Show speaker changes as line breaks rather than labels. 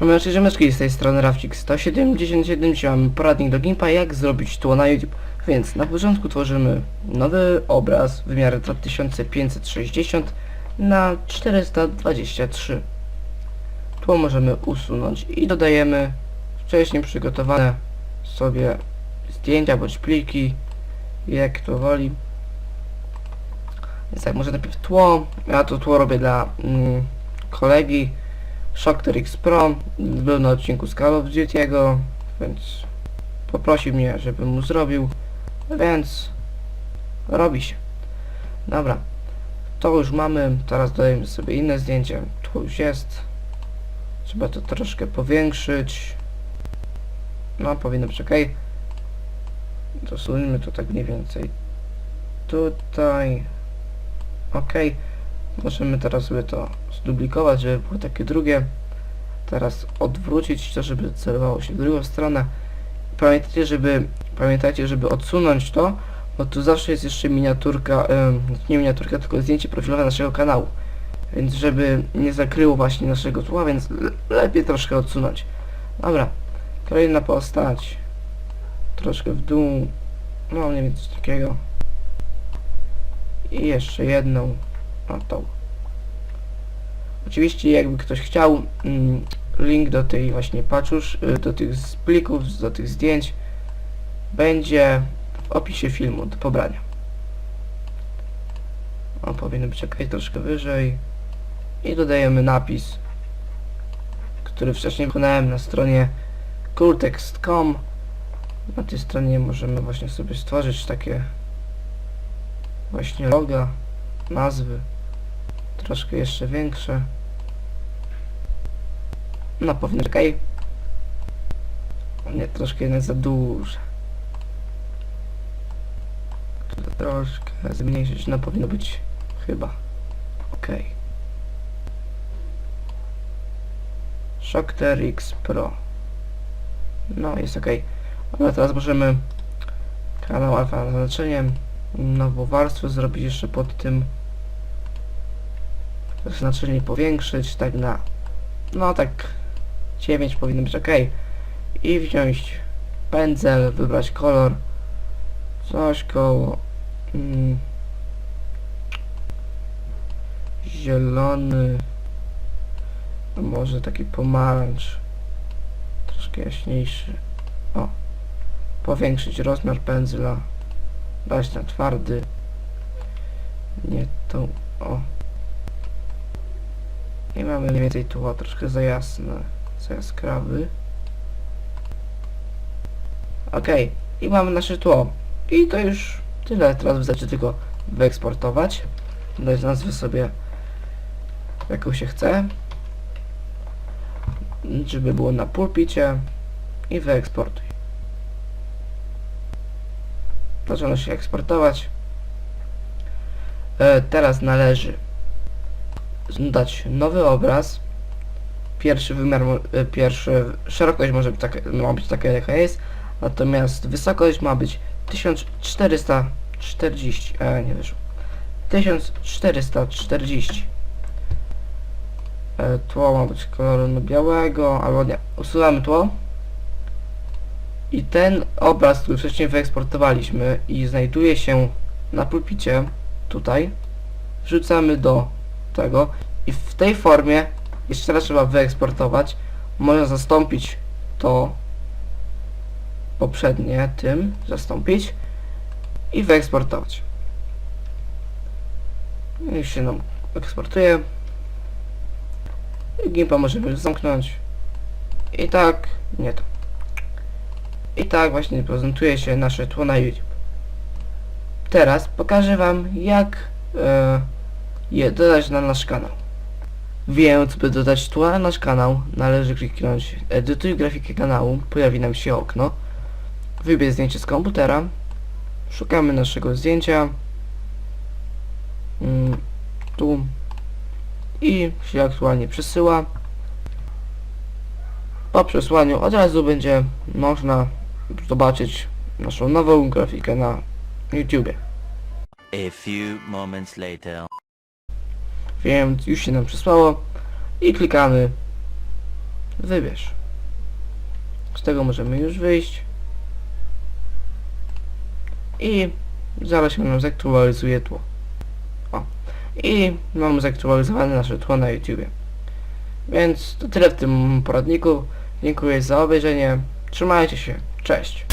Siemeczki, ziomeczki, z tej strony Rawcik 177, dzisiaj mamy poradnik do Gimpa, jak zrobić tło na YouTube. Więc na początku tworzymy nowy obraz wymiary 2560 na 423. Tło możemy usunąć i dodajemy wcześniej przygotowane sobie zdjęcia bądź pliki, jak to woli. Więc tak, może najpierw tło, ja to tło robię dla mm, kolegi, Shocker X Pro. Był na odcinku z Call of Duty'ego, więc poprosił mnie, żebym mu zrobił, więc robi się. Dobra, to już mamy, teraz dodajemy sobie inne zdjęcie, tu już jest, trzeba to troszkę powiększyć, no powinno być ok, dosuńmy to tak mniej więcej tutaj, ok, Możemy teraz sobie to zduplikować, żeby było takie drugie. Teraz odwrócić to, żeby celowało się w drugą stronę. Pamiętajcie, żeby pamiętajcie, żeby odsunąć to, bo tu zawsze jest jeszcze miniaturka, nie miniaturka, tylko zdjęcie profilowe naszego kanału. Więc żeby nie zakryło właśnie naszego tła, więc le lepiej troszkę odsunąć. Dobra, kolejna postać. Troszkę w dół. No, mniej więcej coś takiego. I jeszcze jedną. Oczywiście jakby ktoś chciał mm, link do tej właśnie paczusz, y, do tych plików, do tych zdjęć będzie w opisie filmu do pobrania. On powinien być jakaś troszkę wyżej. I dodajemy napis, który wcześniej wykonałem na stronie cooltext.com na tej stronie możemy właśnie sobie stworzyć takie właśnie loga, nazwy troszkę jeszcze większe. No powinno ok. Nie, troszkę jednak za duże. Troszkę zmniejszyć, no powinno być chyba ok. Shocker X Pro. No jest ok. Ale teraz możemy kanał alfa na znaczeniem, nową warstwę zrobić jeszcze pod tym znaczenie powiększyć, tak na, no tak 9 powinno być ok. I wziąć pędzel, wybrać kolor, coś koło mm, zielony, może taki pomarańcz, troszkę jaśniejszy. O, powiększyć rozmiar pędzla, dać na twardy, nie tą, o, i mamy mniej więcej tło troszkę za jasne, za jaskrawy. Okej, i mamy nasze tło. I to już tyle. Teraz wystarczy tylko wyeksportować. Dać nazwę sobie jaką się chce. Żeby było na pulpicie. I wyeksportuj. Zaczyna się eksportować. E, teraz należy dać nowy obraz. Pierwszy wymiar, e, pierwszy, szerokość może być taka, ma być taka jaka jest, natomiast wysokość ma być 1440, e, nie wyszło, 1440. E, tło ma być koloru białego, albo nie, usuwamy tło. I ten obraz, który wcześniej wyeksportowaliśmy i znajduje się na pulpicie, tutaj, wrzucamy do tego. I w tej formie jeszcze raz trzeba wyeksportować można zastąpić to poprzednie tym zastąpić i wyeksportować. I się nam eksportuje. I gimpa możemy już zamknąć. I tak nie to. I tak właśnie prezentuje się nasze tło na YouTube. Teraz pokażę wam jak e, je dodać na nasz kanał. Więc by dodać tła na nasz kanał należy kliknąć edytuj grafikę kanału, pojawi nam się okno. Wybierz zdjęcie z komputera. Szukamy naszego zdjęcia. Mm, tu. I się aktualnie przesyła. Po przesłaniu od razu będzie można zobaczyć naszą nową grafikę na YouTubie.
A few moments later.
Więc już się nam przysłało i klikamy wybierz. Z tego możemy już wyjść. I zaraz się nam zaktualizuje tło. O. I mamy zaktualizowane nasze tło na YouTubie. Więc to tyle w tym poradniku. Dziękuję za obejrzenie. Trzymajcie się. Cześć.